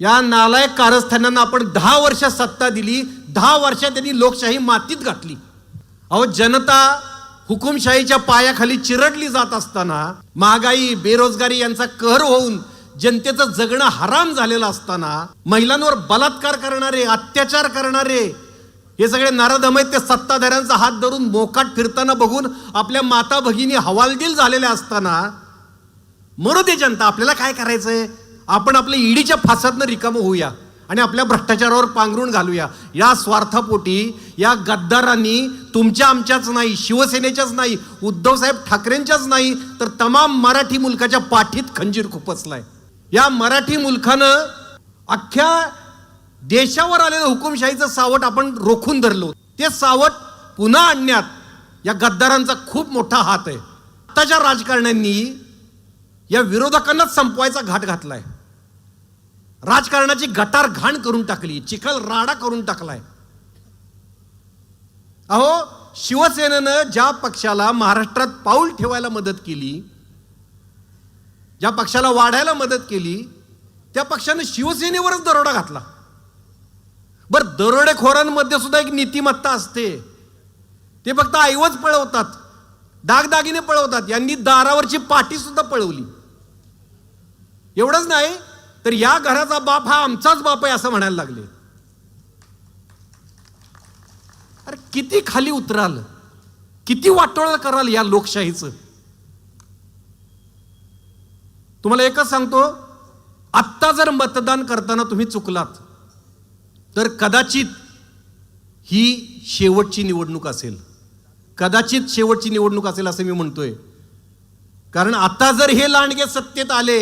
या नालायक कारस्थानांना आपण दहा वर्ष सत्ता दिली दहा वर्षात त्यांनी लोकशाही मातीत घातली. अहो जनता हुकुमशाहीच्या पायाखाली चिरडली जात असताना महागाई बेरोजगारी यांचा कहर होऊन जनतेचं जगणं हराम झालेलं असताना महिलांवर बलात्कार करणारे अत्याचार करणारे हे सगळे नारदम ते सत्ताधाऱ्यांचा हात धरून मोकाट फिरताना बघून आपल्या माता भगिनी हवालदिल झालेल्या असताना मरू दे जनता आपल्याला काय करायचंय? आपण आपल्या ईडीच्या फासातनं रिकामं होऊया आणि आपल्या भ्रष्टाचारावर पांघरून घालूया. या स्वार्थापोटी या गद्दारांनी तुमच्या आमच्याच नाही शिवसेनेच्याच नाही उद्धवसाहेब ठाकरेंच्याच नाही तर तमाम मराठी मुलकाच्या पाठीत खंजीर खुपसलाय या मराठी मुलखानं अख्ख्या देशावर आलेलं हुकुमशाहीचं सावट आपण रोखून धरलो. ते सावट पुन्हा आणण्यात या गद्दारांचा खूप मोठा हात आहे. आत्ताच्या राजकारण्यांनी या विरोधकांनाच संपवायचा घाट घातलाय. राजकारणाची गटार घाण करून टाकली चिखल राडा करून टाकलाय. अहो शिवसेनेनं ज्या पक्षाला महाराष्ट्रात पाऊल ठेवायला मदत केली ज्या पक्षाला वाढायला मदत केली त्या पक्षानं शिवसेनेवरच दरोडा घातला. बर दरोडेखोरांमध्ये सुद्धा एक नीतिमत्ता असते. ते फक्त ऐवज पळवतात दागदागिने पळवतात यांनी दारावरची पाठी सुद्धा पळवली. एवढंच नाही तर या घराचा बाप हा आमचाच बाप आहे असं म्हणायला लागले. अरे किती खाली उतराल किती वाटोळ कराल या लोकशाहीचं. तुम्हाला एकच सांगतो आत्ता जर मतदान करताना तुम्ही चुकलात तर कदाचित ही शेवटची निवडणूक असेल. कदाचित शेवटची निवडणूक असेल असं मी म्हणतोय. कारण आता जर हे लांडगे सत्तेत आले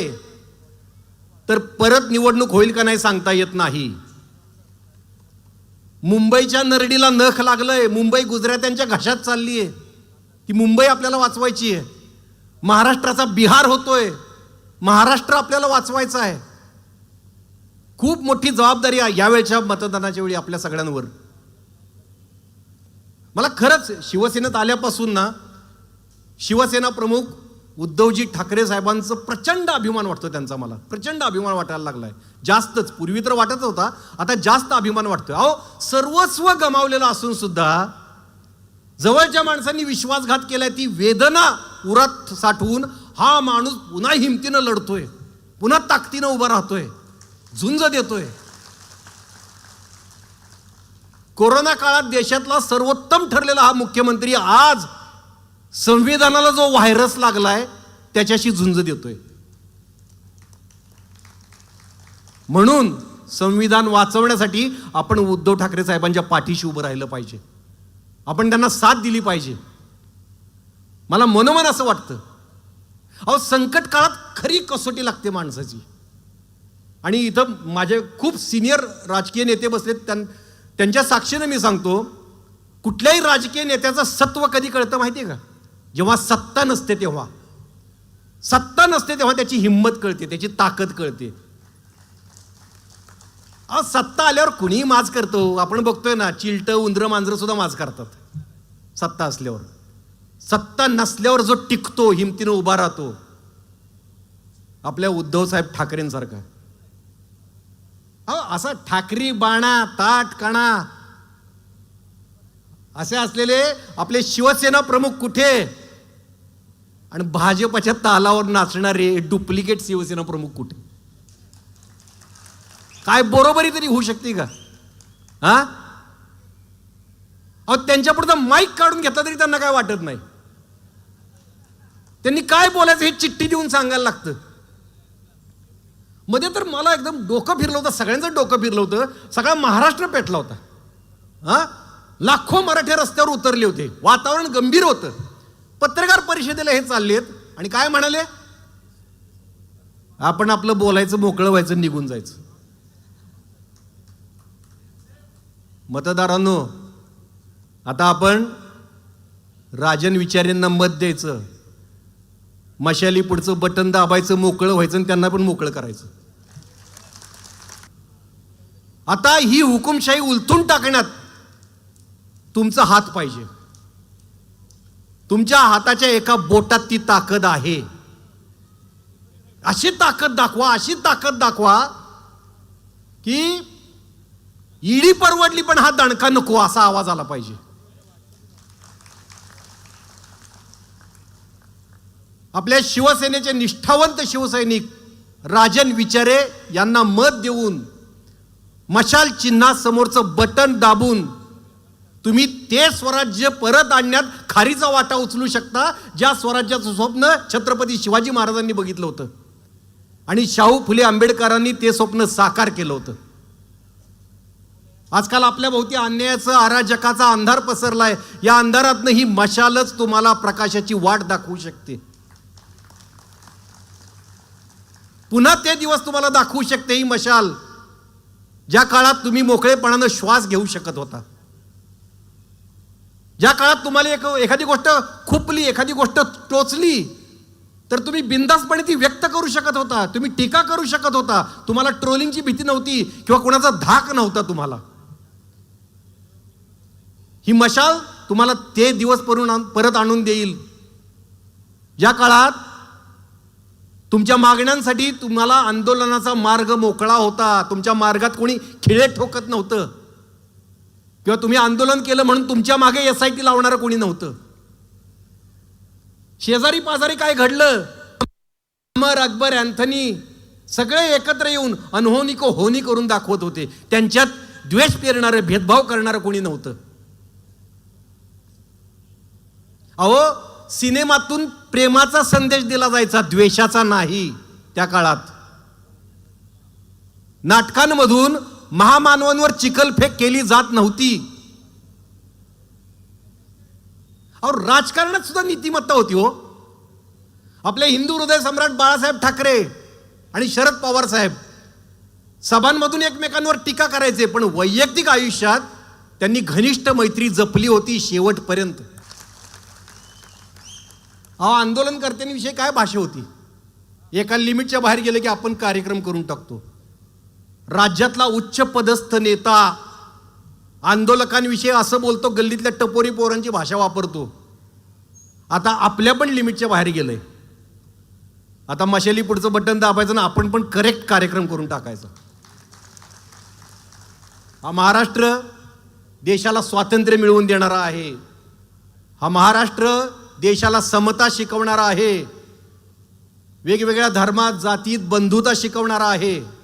तर परत निवडणूक होईल का नाही सांगता येत नाही. मुंबईच्या नरडीला नख लागलंय. मुंबई गुजरात्यांच्या घशात चालली आहे ती मुंबई आपल्याला वाचवायची आहे महाराष्ट्राचा बिहार होतोय. महाराष्ट्र आपल्याला वाचवायचा आहे खूप मोठी जबाबदारी आहे यावेळच्या मतदानाच्या वेळी आपल्या सगळ्यांवर. मला खरंच शिवसेनेत आल्यापासून ना शिवसेना प्रमुख उद्धवजी ठाकरे साहेबांचं प्रचंड अभिमान वाटतो त्यांचा मला. प्रचंड अभिमान वाटायला लागलाय. जास्तच. पूर्वी तर वाटत होता आता जास्त अभिमान वाटतोय. अहो सर्वस्व गमावलेलं असून सुद्धा जवळच्या माणसांनी विश्वासघात केलाय ती वेदना उरात साठवून हा माणूस पुन्हा हिमतीनं लढतोय. पुन्हा ताकदीनं उभा राहतोय. झुंज देतोय. कोरोना काळात देशातला सर्वोत्तम ठरलेला हा मुख्यमंत्री आज संविधानाला जो व्हायरस लागलाय त्याच्याशी झुंज देतोय. म्हणून संविधान वाचवण्यासाठी आपण उद्धव ठाकरे साहेबांच्या पाठीशी उभं राहिलं पाहिजे. आपण त्यांना साथ दिली पाहिजे. मला मनोमन असं वाटतं. अहो संकट काळात खरी कसोटी लागते माणसाची. आणि इथं माझे खूप सिनियर राजकीय नेते बसलेत त्यां त्यांच्या साक्षीनं मी सांगतो कुठल्याही राजकीय नेत्याचं सत्व कधी कळतं माहिती आहे का? जेव्हा सत्ता नसते तेव्हा सत्ता नसते तेव्हा त्याची हिंमत कळते त्याची ताकद कळते. अहो सत्ता आल्यावर कुणीही माज करतो. आपण बघतोय ना चिलट उंदरं मांजरं सुद्धा माज करतात. सत्ता असल्यावर. सत्ता नसल्यावर जो टिकतो हिमतीनं उभा राहतो. आपल्या उद्धवसाहेब ठाकरेंसारखा. अहो असा ठाकरी बाणा ताट कणा असे असलेले आपले शिवसेना प्रमुख कुठे? आणि भाजपच्या तालावर नाचणारे डुप्लिकेट शिवसेना प्रमुख कुठे? काय बरोबरी तरी होऊ शकते का? हा? अहो त्यांच्यापुढचा माईक काढून घेतला तरी त्यांना काय वाटत नाही. त्यांनी काय बोलायचं हे चिठ्ठी देऊन सांगायला लागतं. मध्ये तर मला एकदम डोकं फिरलं होतं सगळ्यांचं डोकं फिरलं होतं. सगळा महाराष्ट्र पेटला होता. हा? लाखो मराठे रस्त्यावर उतरले होते. वातावरण गंभीर होतं. पत्रकार परिषदेला हे चाललेत. आणि काय म्हणाले? आपण आपलं बोलायचं मोकळं व्हायचं निघून जायचं. मतदारांनो आता आपण राजन विचारेंना मत द्यायचं. मशाली पुढचं बटन दाबायचं मोकळं व्हायचं आणि त्यांना पण मोकळं करायचं. आता ही हुकुमशाही उलथून टाकण्यात तुमचा हात पाहिजे. तुमच्या हाताच्या एका बोटात ती ताकद आहे. अशी ताकद दाखवा अशी ताकद दाखवा की ईडी परवडली पण हा दणका नको असा आवाज आला पाहिजे. आपल्या शिवसेनेचे निष्ठावंत शिवसैनिक राजन विचारे यांना मत देऊन मशाल चिन्हासमोरचं बटन दाबून तुम्ही ते स्वराज्य परत आणण्यात खारीचा वाटा उचलू शकता ज्या स्वराज्याचं स्वप्न छत्रपती शिवाजी महाराजांनी बघितलं होतं. आणि शाहू फुले आंबेडकरांनी ते स्वप्न साकार केलं होतं. आजकाल आपल्या भोवती अन्यायाचं अराजकाचा अंधार पसरलाय. या अंधारातनं ही मशालच तुम्हाला प्रकाशाची वाट दाखवू शकते. पुन्हा ते दिवस तुम्हाला दाखवू शकते ही मशाल ज्या काळात तुम्ही मोकळेपणानं श्वास घेऊ शकत होता. ज्या काळात तुम्हाला एक एखादी गोष्ट खुपली एखादी गोष्ट टोचली तर तुम्ही बिंदासपणे ती व्यक्त करू शकत होता. तुम्ही टीका करू शकत होता. तुम्हाला ट्रोलिंगची भीती नव्हती किंवा कोणाचा धाक नव्हता तुम्हाला. ही मशाल तुम्हाला ते दिवस परत आणून देईल. ज्या काळात तुमच्या मागण्यांसाठी तुम्हाला आंदोलनाचा मार्ग मोकळा होता. तुमच्या मार्गात कोणी खिळे ठोकत नव्हतं. किंवा तुम्ही आंदोलन केलं म्हणून तुमच्या मागे एस आय टी लावणारं कोणी नव्हतं. शेजारी पाजारी काय घडलं? अमर अकबर अँथनी सगळे एकत्र येऊन अनहोनी को होनी करून दाखवत होते. त्यांच्यात द्वेष पेरणारं भेदभाव करणारं कोणी नव्हतं. अहो सिनेमातून प्रेमाचा संदेश दिला जायचा द्वेषाचा नाही त्या काळात. नाटकांमधून महामानवांवर चिखलफेक केली जात नव्हती. अहो राजकारणात सुद्धा नीतिमत्ता होती हो. आपले हिंदू हृदय सम्राट बाळासाहेब ठाकरे आणि शरद पवार साहेब सभांमधून एकमेकांवर टीका करायचे पण वैयक्तिक आयुष्यात त्यांनी घनिष्ठ मैत्री जपली होती शेवटपर्यंत. अहो आंदोलनकर्त्यांविषयी काय भाषा होती? एका लिमिटच्या बाहेर गेले की आपण कार्यक्रम करून टाकतो. राज्यातला उच्च पदस्थ नेता आंदोलकांविषयी असं बोलतो गल्लीतल्या टपोरी पोरांची भाषा वापरतो. आता आपल्या पण लिमिटच्या बाहेर गेलंय. आता मशाली पुढचं बटन दाबायचं ना आपण पण करेक्ट कार्यक्रम करून टाकायचा. हा महाराष्ट्र देशाला स्वातंत्र्य मिळवून देणारा आहे. हा महाराष्ट्र देशाला समता शिकवणारा आहे. वेगवेगळ्या धर्मात जातीत बंधुता शिकवणारा आहे.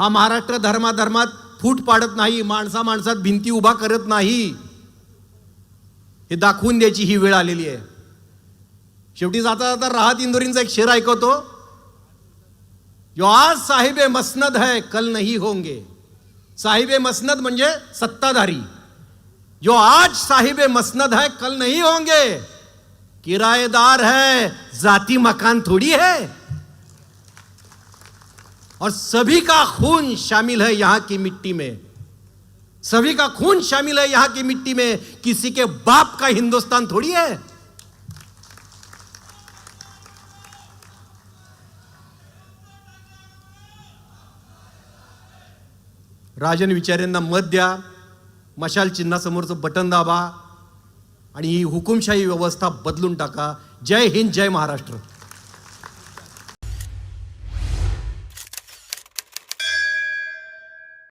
हा महाराष्ट्र धर्माधर्मात फूट पाडत नाही माणसा माणसात भिंती उभा करत नाही. हे दाखवून द्यायची ही वेळ आलेली आहे. शेवटी जाता जाता राहत इंदोरींचा एक शेर ऐकवतो जो आज साहेबे मसनद है कल नहीं होंगे. साहिबे मसनद म्हणजे सत्ताधारी. जो आज साहिबे मसनद है कल नहीं होंगे. किराएदार है जाती मकान थोड़ी है. और सभी का खून शामिल है यहां की मिट्टी में। सभी का खून शामिल है यहां की मिट्टी में। किसी के बाप का हिंदुस्तान थोड़ी है। राजन विचार्यांना मत द्या। मशाल चिन्हासमोरचं बटन दाबा आणि ही हुकुमशाही व्यवस्था बदलून टाका। जय हिंद जय महाराष्ट्र.